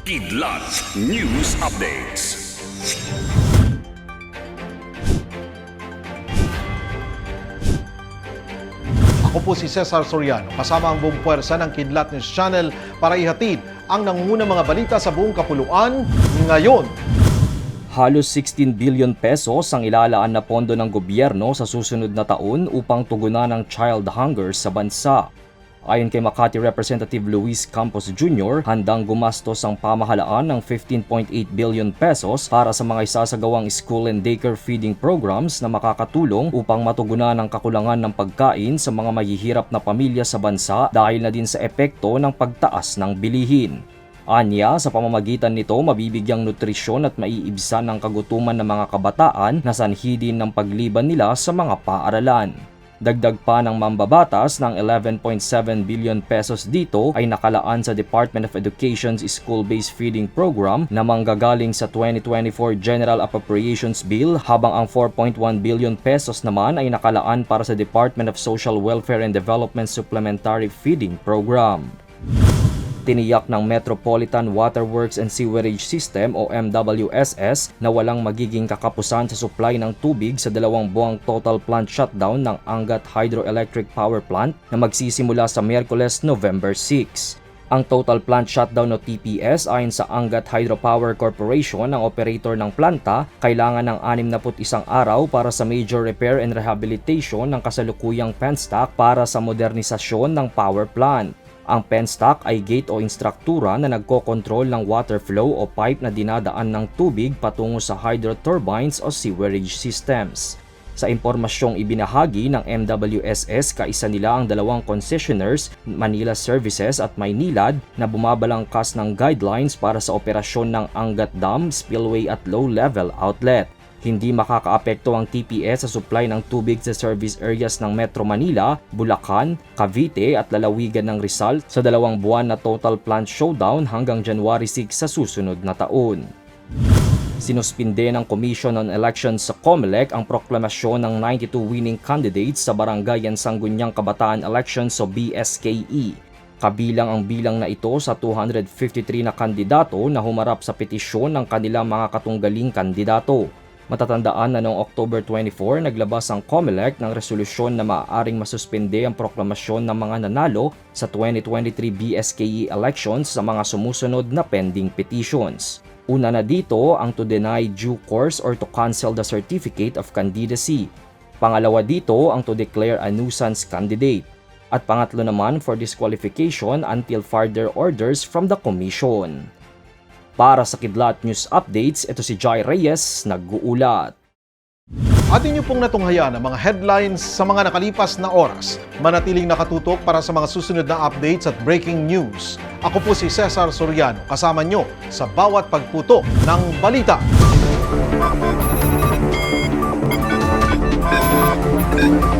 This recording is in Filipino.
Kidlat News Updates. Ako po si Cesar Soriano, kasama ang buong puwersa ng Kidlat News Channel para ihatid ang nangungunang mga balita sa buong kapuluan ngayon. Halos 16 billion pesos ang ilalaan na pondo ng gobyerno sa susunod na taon upang tugunan ang child hunger sa bansa. Ayon kay Makati Representative Luis Campos Jr., handang gumastos ang pamahalaan ng 15.8 billion pesos para sa mga isasagawang school and daycare feeding programs na makakatulong upang matugunan ang kakulangan ng pagkain sa mga mahihirap na pamilya sa bansa dahil na din sa epekto ng pagtaas ng bilihin. Anya, sa pamamagitan nito, mabibigyang nutrisyon at maiibsan ng kagutuman ng mga kabataan na sanhi din ng pagliban nila sa mga paaralan. Dagdag pa ng mambabatas ng 11.7 billion pesos dito ay nakalaan sa Department of Education's School-Based Feeding Program na manggagaling sa 2024 General Appropriations Bill habang ang 4.1 billion pesos naman ay nakalaan para sa Department of Social Welfare and Development Supplementary Feeding Program. Tiniyak ng Metropolitan Waterworks and Sewerage System o MWSS na walang magiging kakapusan sa supply ng tubig sa dalawang buwang total plant shutdown ng Angat Hydroelectric Power Plant na magsisimula sa Miyerkules, November 6. Ang total plant shutdown o TPS ayon sa Angat Hydropower Corporation ang operator ng planta kailangan ng 61 araw para sa major repair and rehabilitation ng kasalukuyang penstock para sa modernisasyon ng power plant. Ang penstock ay gate o instruktura na nagkokontrol ng water flow o pipe na dinadaan ng tubig patungo sa hydro turbines o sewerage systems. Sa impormasyong ibinahagi ng MWSS, kaisa nila ang dalawang concessionaires, Manila Services at Maynilad, na bumabalangkas ng guidelines para sa operasyon ng Angat Dam, Spillway at Low-Level Outlet. Hindi makakaapekto ang TPS sa supply ng tubig sa service areas ng Metro Manila, Bulacan, Cavite at lalawigan ng Rizal sa dalawang buwan na total plant showdown hanggang January 6 sa susunod na taon. Sinuspinde ng Commission on Elections sa COMELEC ang proklamasyon ng 92 winning candidates sa Barangay and Sangguniang Kabataan Elections o BSKE. Kabilang ang bilang na ito sa 253 na kandidato na humarap sa petisyon ng kanilang mga katunggaling kandidato. Matatandaan na noong October 24, naglabas ang COMELEC ng resolusyon na maaaring masuspende ang proklamasyon ng mga nanalo sa 2023 BSKE elections sa mga sumusunod na pending petitions. Una na dito ang to deny due course or to cancel the certificate of candidacy. Pangalawa dito ang to declare a nuisance candidate. At pangatlo naman for disqualification until further orders from the Commission. Para sa Kidlat News Updates, ito si Jai Reyes nag-uulat. Atin niyo pong natunghaya ang mga headlines sa mga nakalipas na oras. Manatiling nakatutok para sa mga susunod na updates at breaking news. Ako po si Cesar Soriano, kasama niyo sa bawat pagputo ng balita. Thank you.